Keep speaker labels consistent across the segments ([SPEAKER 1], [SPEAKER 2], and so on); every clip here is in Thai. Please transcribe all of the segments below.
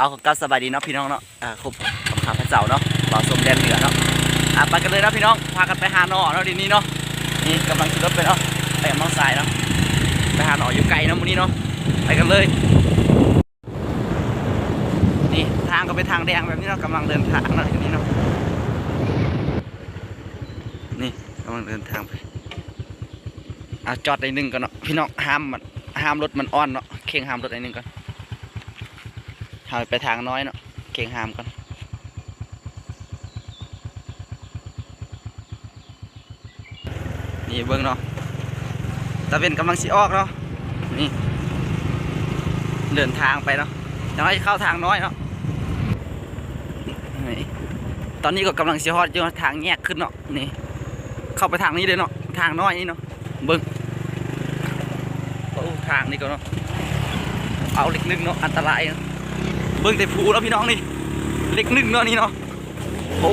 [SPEAKER 1] เอากับสบายดีเนาะพี่น้องเนาะอ่าครบกับข้าพเจ้าเนาะบ่าวสมแดนเหนือเนาะอะไปกันเลยเนาะพี่น้องพากันไปหาหนอเนาะทีนี้เนาะนี่กำลังขี่รถไปเนาะไปกับน้องสายเนาะไปหาหนออยู่ไกลเนาะมื้อนี้เนาะไปกันเลยนี่ทางก็เป็นทางแดงแบบนี้เนาะกำลังเดินทางเนาะทีนี้เนาะนี่กำลังเดินทางไปอะจอดในหนึ่งก่อนเนาะพี่น้องห้ามมันห้ามรถมันอ่อนเนาะเข่งห้ามรถในหนึ่งก่อน หาไปทางน้อยเนาะเข่งหามก่อนนี่เบิ้งเนาะตะเป็นกำลังสิออกเนาะนี่เดินทางไปเนาะยังให้เข้าทางน้อยเนาะนี่ตอนนี้ก็กำลังสิฮอดอยู่ทางแยกขึ้นเนาะนี่เข้าไปทางนี้เลยเนาะทางน้อยนี่เนาะเบิ้งโอ้ทางนี้ก็เนาะเอาเล็กนึงเนาะอันตรายเนาะ เบิ้งแต่ภูแล้วพี่น้องนี่เล็กนึงเนาะนี่เนาะโอ้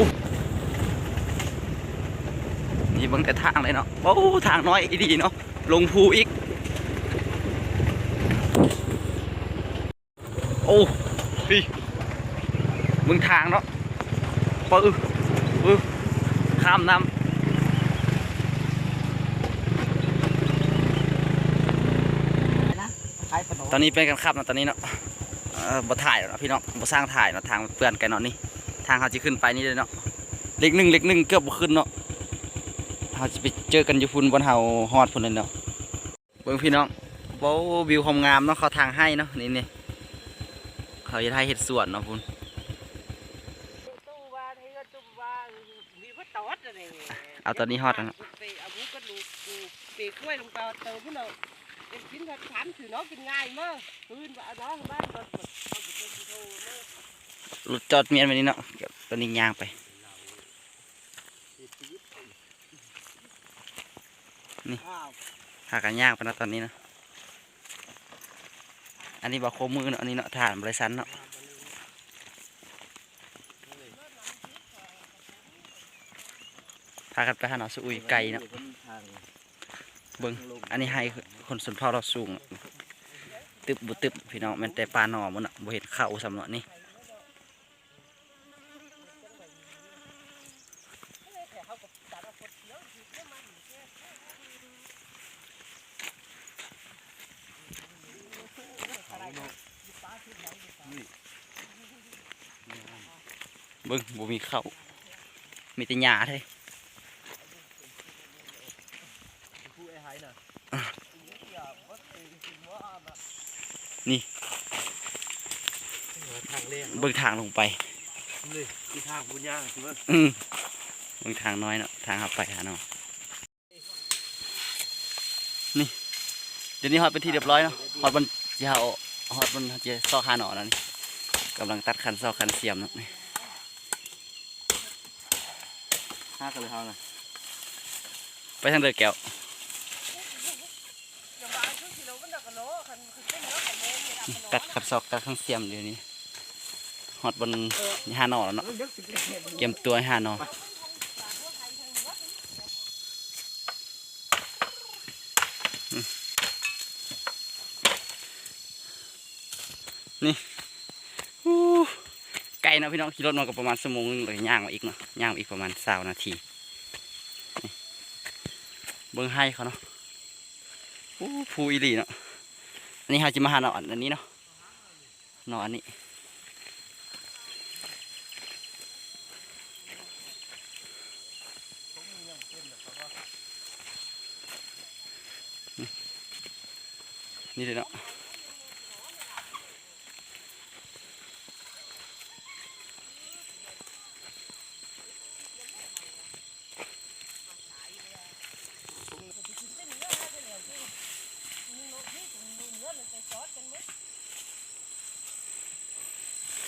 [SPEAKER 1] นี่เบิ้งแต่ทางเลยเนาะโอ้ทางน้อยอีดีเนาะลงภูอีก โอ้พี่มึงทางเนาะปึ้ปึ้ข้ามน้ำตอนนี้เป็นกันขับนะตอนนี้เนาะ บ่ถ่ายแล้วเนาะพี่น้องบ่สร้างถ่ายเนาะทางเปื่อนกันเนาะนี่ทางเขาจะขึ้นไปนี่เลยเนาะเล็กหนึ่งเล็กหนึ่งเกือบบ่ขึ้นเนาะเขาจะไปเจอกันอยู่พุ่นบนเฮาฮอดพุ่นเลยเนาะเบิ่งพี่น้องโบ้วิวความงามเนาะเขาทางให้เนาะนี่นี่เขาจะให้เห็ดสวนเนาะพุ่น
[SPEAKER 2] ตู้ว่าให้ก็ตู้ว่ามีพระตอดอะไร
[SPEAKER 1] เอาตอนนี้ฮอดแล้วเนาะ
[SPEAKER 2] ไปเอาบุกก็ดูดูไปกล้วยลงไปเติมพวกเราเป็นชิ้นทัดฐานถือเนาะกินง่ายมากพื้นว่าเอาเนาะบ้านรถเอาไปเป็น โทเนาะ
[SPEAKER 1] รถจอดเมียนไปนี่เนาะเดี๋ยวตอนนี้ยางไป
[SPEAKER 2] อ้าว
[SPEAKER 1] พากันยางไปนะตอนนี้นะอันนี้บอกโคมือเนาะอันนี้เนาะฐานบริษัทเนาะพากันไปหาเนาะสุยไก่เนาะเบิ่งอันนี้ให้คนสนเผ่าเราสูง ตึบบุตึบพี่น้องแมันแต่ปลาหนอมันอะบ่เห็นเข้าสำเนาะนี่เบิ่งบ่มีเข้ามีแต่หญ้าเท่
[SPEAKER 2] ทางเลี้ยง
[SPEAKER 1] เบิ่งทางลงไป
[SPEAKER 2] เลยที่ทางบุญย่างใช่ไหม
[SPEAKER 1] อืมเบิ่งทางน้อยเนาะทางขับไปหาเนาะนี่เดี๋ยวนี้ฮอดเป็นที่เรียบร้อยเนาะฮอดบนยาวฮอดบนเจซอกหาหนอแล้วนี่กำลังตัดคันซอกคันเสียมเนาะนี่ห้ากันเลยเฮานะไปทางเดือแก้ว ตัดขัดซอกตัดข้างเสียมเดี๋ยวนี้ฮอดบนหาหนอแล้วเนาะเตรียมตัวให้หาหนออืมนี่อู้ไกลเนาะพี่น้องขี่รถมาก็ประมาณชั่วโมงนึงเลยย่างมาอีกเนาะย่างมาอีกประมาณสานาทีนี่เบิ้งให้เขาเนาะอู้ภูอีหลีเนาะ อันนี้เราจะมาหาหนอนอันนี้เนาะหนอนนี้นี่เลยเนาะ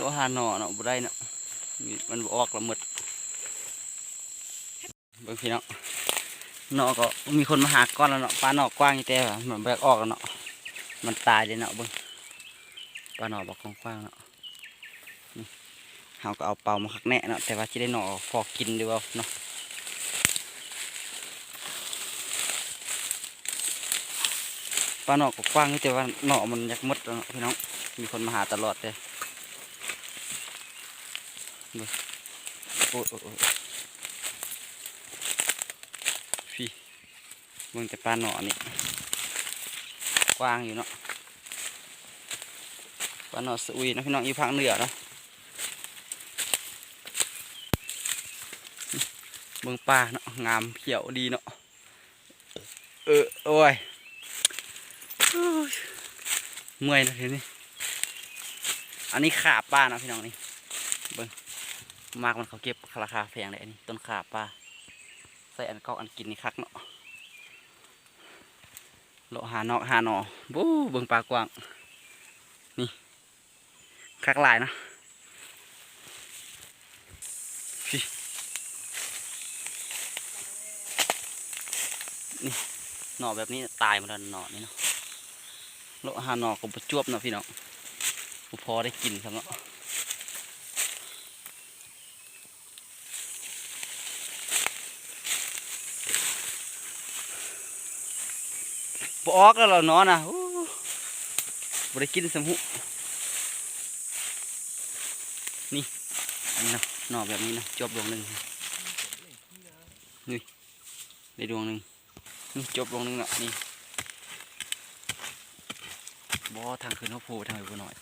[SPEAKER 1] บ่หาหน่อเนาะบ่ได้เนาะมันบ่ออกละหมดเบิ่งพี่น้องหน่อก็มีคนมาหาก้อนแล้วเนาะปลาหน่อกว้างอยู่แต่ว่ามันแบกออกแล้วเนาะมันตายเลยเนาะเบิ่งปลาหน่อบ่กว้างๆเนาะเฮาก็เอาเป่ามาคักแน่เนาะแต่ว่าสิได้หน่อพอกินดีบ่เนาะปลาหน่อก็กว้างแต่ว่าหน่อมันอยากมดเนาะพี่น้องมีคนมาหาตลอดเลย โอ้ยโอ้โอ้พี่มึงแต่ปลาหนอนี่กว้างอยู่เนาะปลาหนอสอุยนะพี่น้องอยู่ภาคเหนือเนาะเมืองปลาเนาะงามเขียวดีเนาะเออโอ้ยโอ้ยเมื่อยนะทีนี้อันนี้ขาปลาเนาะพี่น้องนี่ มากมันเขาเก็บราคาแพงเลยอันนี้ต้นขาปลาใส่อันเกาอันกินนี่คักเนาะโลหานอกหาหนอบู๊เบิ่งปลากว้าง นี่คักหลายนะนี่หน่อแบบนี้ตายหมาแล้วหน่อนี่เนาะโลหาหนอก็ประจวบเนาะพี่เน้องบ่พอได้กินครับเนาะ บอกแล้วเรานอนนะบได้กินสมุนี่นนี้นะหน่อแบบนี้นะจบดวงหนึ่งนี่ได้ดวงหนึ่งนี่จบดวงหนึ่งละนี่บอทางขึ้นเขาโผล่ทางไปหน่อย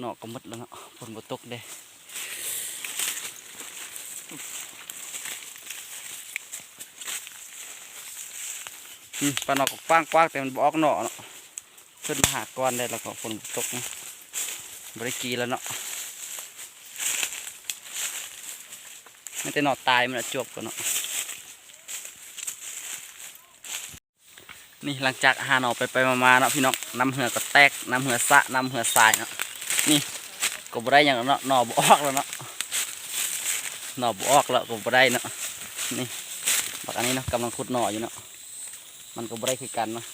[SPEAKER 1] หน่อก็มดแล้วเนาะฝนบ่ตกเด้ ปลาหนอกก็กว้างกว้างแต่มันบออกหนอเนาะขึ้นมาหาก้อนได้แล้วก็ฝนตกบริกีแล้วเนาะไม่แต่หนอตายมันละจบกันเนาะนี่หลังจากหาหนอไปไปมาๆเนาะพี่น้องน้ำเหือก็แตกน้ำเหือสะน้ำเหือสายเนาะนี่ก็บได้อย่างเนาะหนอบออกแล้วเนาะหนอบออกแล้วก็บได้เนาะนี่บักอันนี้เนาะกำลังขุดหนออยู่เนาะ มันก็บ่ได้คือกันเนาะ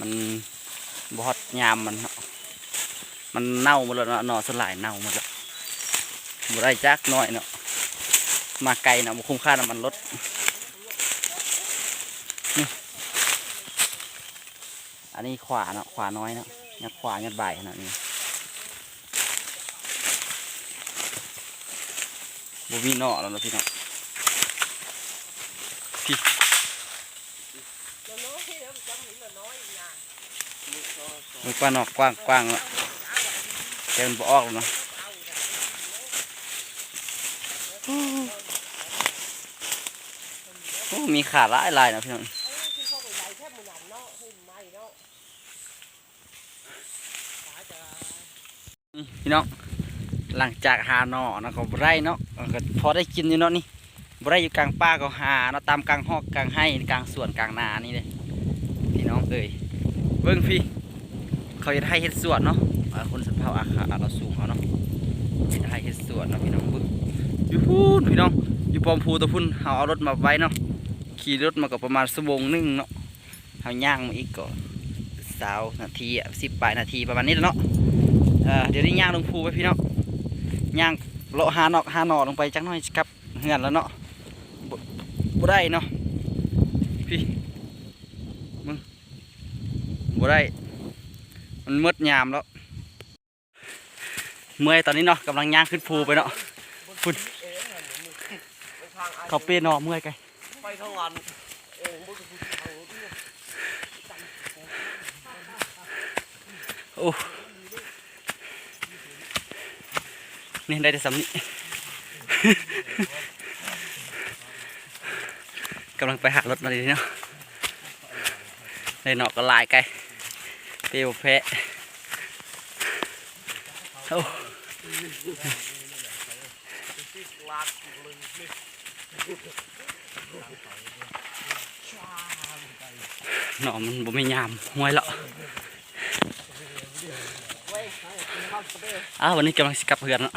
[SPEAKER 1] มันบอดยามมันเนาะมันเน่าหมดแล้วเนาะหน่อสลายเน่าหมดแล้วบ่ได้จักหน่อยเนาะมาไกลเนาะบ่คุ้มค่าน้ำมันลดนี่อันนี้ขวาเนาะขวาน้อยเนาะยัดขวายัดบ่ายขนาดนี้บ่มีนาะแล้วนะพี่เนาะ
[SPEAKER 2] เราน้อยแล้านออกอย่าง
[SPEAKER 1] มันกว้างกว้างกว้างแล้วแต่มันบ่ออกแล้วเนาะโอ้มีขาหลายลายนะพี่น้อง
[SPEAKER 2] ที่เข้าไปไล่เนาะให้ไหม้เนาะขาจะ
[SPEAKER 1] นี่พี่น้องหลังจากหาหนอนะก็บ่ได้เนาะก็พอได้กินอยู่เนาะนี่ บ่ได้อยู่กลางป่าก็หาเนาะตามกลางหอกกลางไห้กลางสวนกลางนานี่เลยพี่น้องเอ้ยเบิ่งพี่ เขาจะให้เฮ็ดสวนเนาะอ่าคนสันเผาอาคาเราสูงเขาเนาะจะให้เฮ็ดสวนเนาะพี่น้องเบิ่งอยู่พูนพี่น้องอยู่ปอมพูตัวพุ่นเฮาเอารถมาไว้เนาะขี่รถมาก็ประมาณชั่วโมงนึงเนาะเฮาย่างมาอีกก็สาวนาทีอะสิบปลายนาทีประมาณนี้แหละเนาะเดี๋ยวนี้ย่างลงภูไปพี่น้องย่างเลาะหานอกหาหนอลงไปจักหน่อยสิครับเหือนแล้วเนาะ บ่ได้เนาะพี่มึงบ่ได้ มันมืดยามแล้วเมื่อยตอนนี้เนาะกำลังย่างขึ้นภูไปเนาะพุ่น
[SPEAKER 2] เองเหรอหนูไปทางอัน
[SPEAKER 1] เขาเปียเนาะเมื่อยไกล
[SPEAKER 2] ไปทางอันเองบุญคุณทางที่
[SPEAKER 1] โอ้นี่ได้แต่สำนี้ กำลังไปหารถมาดีเนาะได้เนาะก็ลายไกลเปียวแพะโอ้
[SPEAKER 2] เนี่
[SPEAKER 1] เนาะมันบ่ไม่ยามห้วยละอ้าววันนี้กำลังสิกลับเพื่อนเนาะ